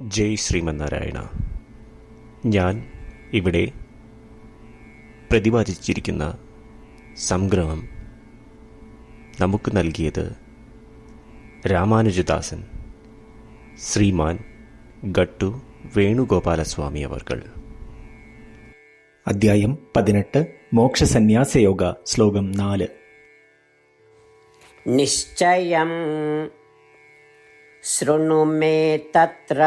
ജയ് ശ്രീമന്നാരായണ. ഞാൻ ഇവിടെ പ്രതിപാദിച്ചിരിക്കുന്ന സംഗ്രഹം നമുക്ക് നൽകിയത് രാമാനുജദാസൻ ശ്രീമാൻ ഗട്ടു വേണുഗോപാലസ്വാമി അവർകൾ. അദ്ധ്യായം പതിനെട്ട് മോക്ഷസന്യാസയോഗ ശ്ലോകം നാല്. നിശ്ചയം शृणु मे तत्र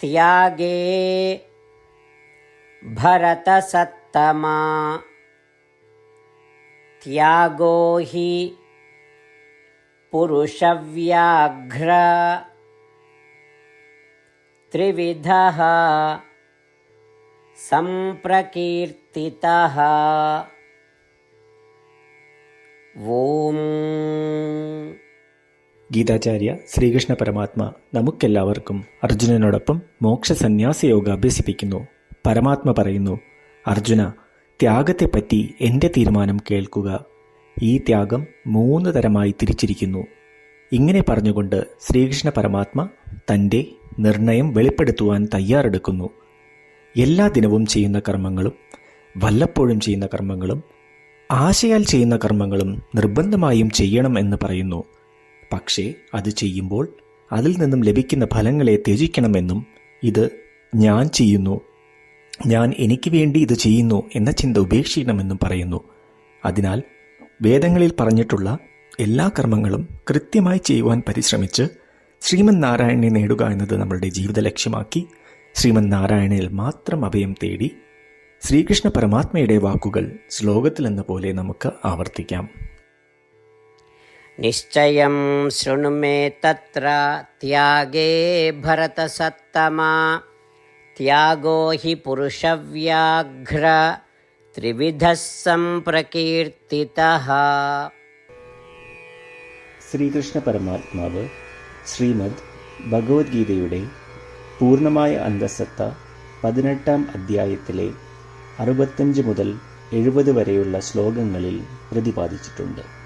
त्यागे भरतसत्तमा। त्यागो हि पुरुषव्याघ्र। त्रिविधः सम्प्रकीर्तितः। ഓം ഗീതാചാര്യ ശ്രീകൃഷ്ണ പരമാത്മ നമുക്കെല്ലാവർക്കും അർജുനനോടൊപ്പം മോക്ഷസന്യാസയോഗ അഭ്യസിപ്പിക്കുന്നു. പരമാത്മ പറയുന്നു അർജുന ത്യാഗത്തെപ്പറ്റി എന്റെ തീരുമാനം കേൾക്കുക. ഈ ത്യാഗം മൂന്ന് തരമായി തിരിച്ചിരിക്കുന്നു. ഇങ്ങനെ പറഞ്ഞുകൊണ്ട് ശ്രീകൃഷ്ണ പരമാത്മ തന്റെ നിർണയം വെളിപ്പെടുത്തുവാൻ തയ്യാറെടുക്കുന്നു. എല്ലാ ദിനവും ചെയ്യുന്ന കർമ്മങ്ങളും വല്ലപ്പോഴും ചെയ്യുന്ന കർമ്മങ്ങളും ആശയാൽ ചെയ്യുന്ന കർമ്മങ്ങളും നിർബന്ധമായും ചെയ്യണം എന്ന് പറയുന്നു. പക്ഷേ അത് ചെയ്യുമ്പോൾ അതിൽ നിന്നും ലഭിക്കുന്ന ഫലങ്ങളെ ത്യജിക്കണമെന്നും ഇത് ഞാൻ ചെയ്യുന്നു. ഞാൻ എനിക്ക് വേണ്ടി ഇത് ചെയ്യുന്നു എന്ന ചിന്ത ഉപേക്ഷിക്കണമെന്നും പറയുന്നു. അതിനാൽ വേദങ്ങളിൽ പറഞ്ഞിട്ടുള്ള എല്ലാ കർമ്മങ്ങളും കൃത്യമായി ചെയ്യുവാൻ പരിശ്രമിച്ച് ശ്രീമൻ നാരായണനെ നേടുക എന്നത് നമ്മളുടെ ജീവിത ലക്ഷ്യമാക്കി ശ്രീമൻ നാരായണനിൽ മാത്രം അഭയം തേടി ശ്രീകൃഷ്ണ പരമാത്മയുടെ വാക്കുകൾ ശ്ലോകത്തിലെന്ന പോലെ നമുക്ക് ആവർത്തിക്കാം. നിശ്ചയം ശൃണു മേ ത്യാഗേ ഭരതസത്തമാ ത്യാഗോ ഹി പുരുഷവ്യാഘ്ര ത്രിവിധ സംപ്രകീർത്തി ശ്രീകൃഷ്ണ പരമാത്മാവ് ശ്രീമദ് ഭഗവത്ഗീതയുടെ പൂർണമായ അന്തസത്ത പതിനെട്ടാം അധ്യായത്തിലെ അറുപത്തഞ്ച് മുതൽ എഴുപത് വരെയുള്ള ശ്ലോകങ്ങളിൽ പ്രതിപാദിച്ചിട്ടുണ്ട്.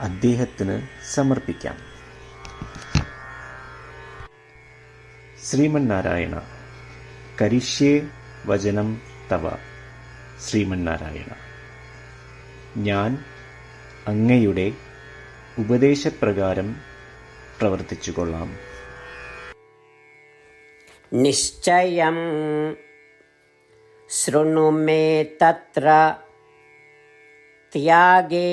അദ്ദേഹത്തിന് സമർപ്പിക്കാം ശ്രീമന്നാരായണ കരിഷ്യേ വചനം തവ ശ്രീമന്നാരായണ ഞാൻ അങ്ങയുടെ ഉപദേശപ്രകാരം പ്രവർത്തിച്ചു കൊള്ളാം निश्चयं शृणु मे तत्र त्यागे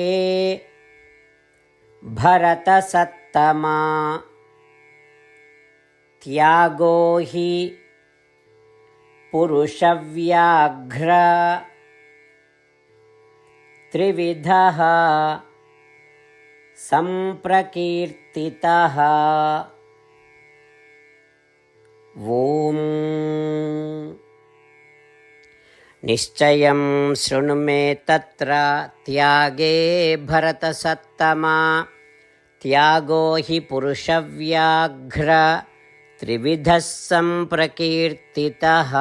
भरतसत्तमा। त्यागो हि पुरुषव्याघ्र। त्रिविधः सम्प्रकीर्तितः। ॐ निश्चयं शृणु मे तत्र त्यागे भरतसत्तमा त्यागो हि पुरुषव्याघ्र त्रिविधः सम्प्रकीर्तितः